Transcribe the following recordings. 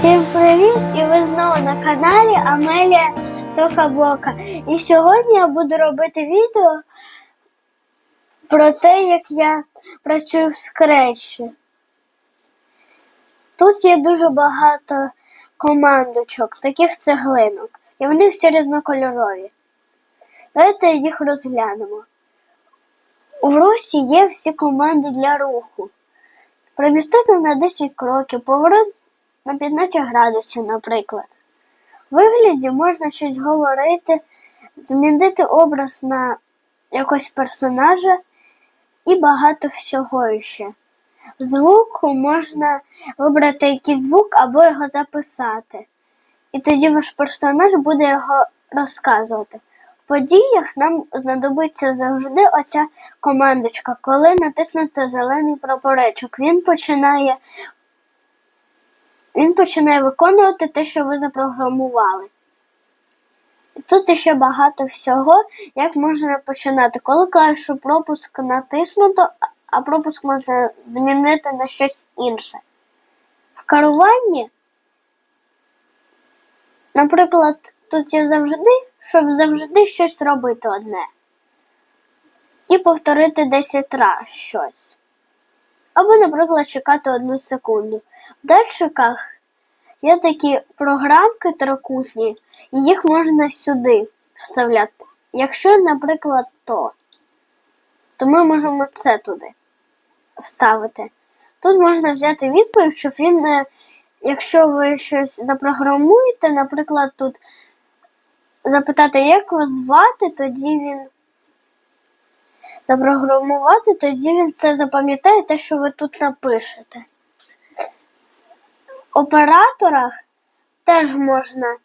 Всім привіт! І ви знову на каналі Амелія Тока-Бока. І сьогодні я буду робити відео про те, як я працюю в скретчі. Тут є дуже багато командочок, таких цеглинок, і вони всі різнокольорові. Давайте їх розглянемо. У русі є всі команди для руху. Примістити на 10 кроків, поворот на 15 градусів, наприклад. В вигляді можна щось говорити, змінити образ на якогось персонажа і багато всього ще. Звуку можна вибрати якийсь звук або його записати. І тоді ваш персонаж буде його розказувати. В подіях нам знадобиться завжди оця командочка. Коли натиснути зелений прапоречок, він починає він починає виконувати те, що ви запрограмували. І Тут ще багато всього, як можна починати. Коли клавішу пропуск натиснуто, а пропуск можна змінити на щось інше. В керуванні, наприклад, тут є завжди, щоб завжди щось робити одне. І повторити 10 разів щось. Або, наприклад, чекати одну секунду. В датчиках є такі програмки трикутні, і їх можна сюди вставляти. Якщо, наприклад, то, то ми можемо це туди вставити. Тут можна взяти відповідь, щоб він, не- якщо ви щось запрограмуєте, наприклад, тут запитати, як вас звати, тоді він запрограмувати, тоді він це запам'ятає те, що ви тут напишете. В операторах теж можна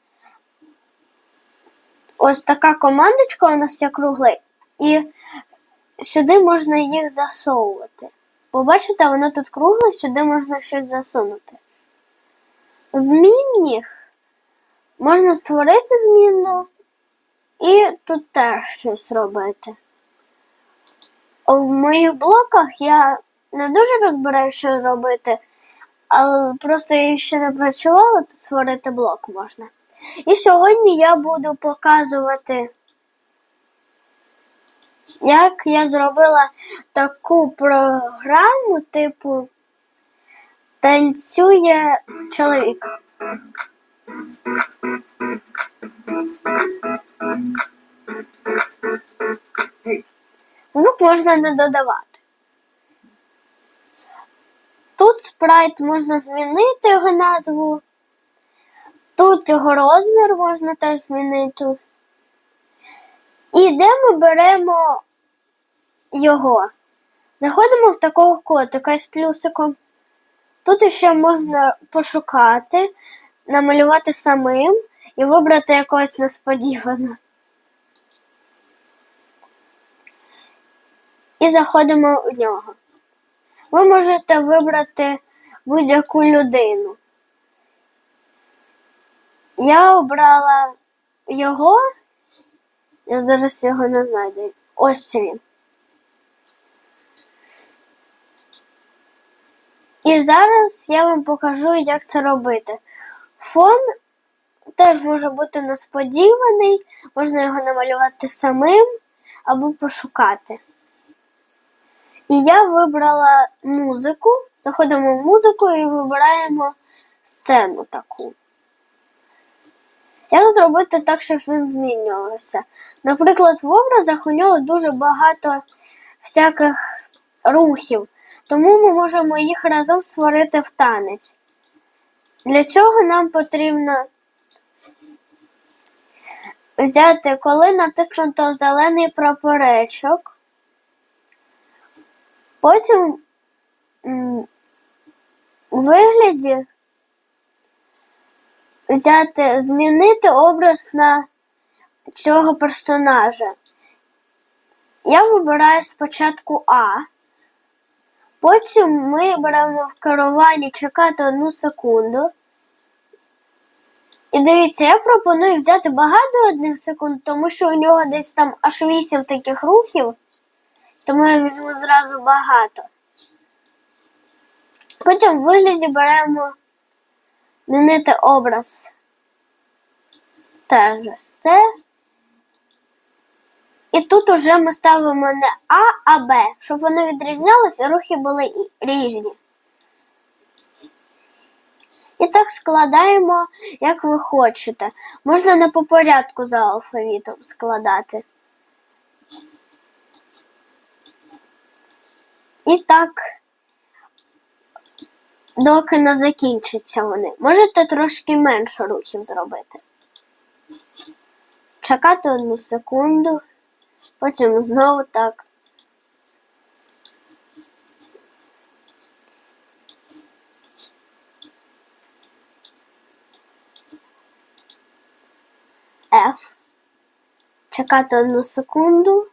ось така командочка у нас є кругла, і сюди можна їх засовувати. Побачите, воно тут кругле, сюди можна щось засунути. В змінних можна створити змінну і тут теж щось робити. В моїх блоках я не дуже розбираю, що робити, але просто я ще не працювала, то створити блок можна. І сьогодні я буду показувати, як я зробила таку програму, типу танцює чоловік. Звук можна не додавати. Тут спрайт можна змінити його назву. Тут його розмір можна теж змінити. І де ми беремо його? Заходимо в такого котика з плюсиком. Тут ще можна пошукати, намалювати самим і вибрати якогось несподівано. І заходимо в нього. Ви можете вибрати будь-яку людину. Я обрала його. Я зараз його не знайду. Ось він. І зараз я вам покажу, як це робити. Фон теж може бути несподіваний, можна його намалювати самим або пошукати. І я вибрала музику. Заходимо в музику і вибираємо сцену таку. Як зробити так, щоб він змінювався? Наприклад, в образах у нього дуже багато всяких рухів, тому ми можемо їх разом створити в танець. Для цього нам потрібно взяти, коли натиснуто зелений прапоречок. Потім у вигляді взяти, змінити образ на цього персонажа. Я вибираю спочатку А, потім ми беремо в керуванні чекати одну секунду. І дивіться, я пропоную взяти багато одних секунд, тому що у нього десь там аж 8 таких рухів. Тому я візьму зразу багато. Потім в вигляді беремо змінити образ. Теж ось це. І тут уже ми ставимо не А, а Б, щоб вони відрізнялися, рухи були різні. І так складаємо, як ви хочете. Можна не по порядку за алфавітом складати. І так, доки не закінчаться вони. Можете трошки менше рухів зробити. Чекати одну секунду, потім знову так. F. Чекати одну секунду.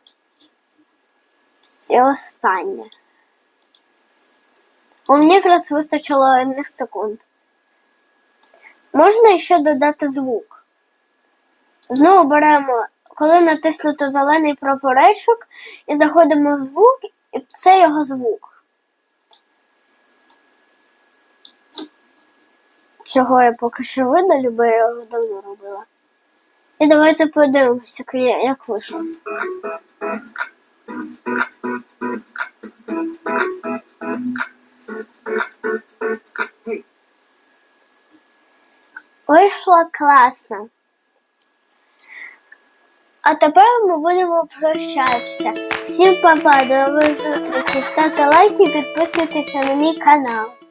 І останнє. У мені якраз вистачило одних секунд. Можна ще додати звук. Знову беремо, коли натиснуто зелений прапоречок, і заходимо в звук, і це його звук. Чого я поки що видалю, бо я його давно робила. І давайте подивимося, як я- як вийшло. Вийшло класно. А тепер ми будемо прощатися. Всім па-па, до нових зустрічей. Ставте лайки і підписуйтесь на мій канал.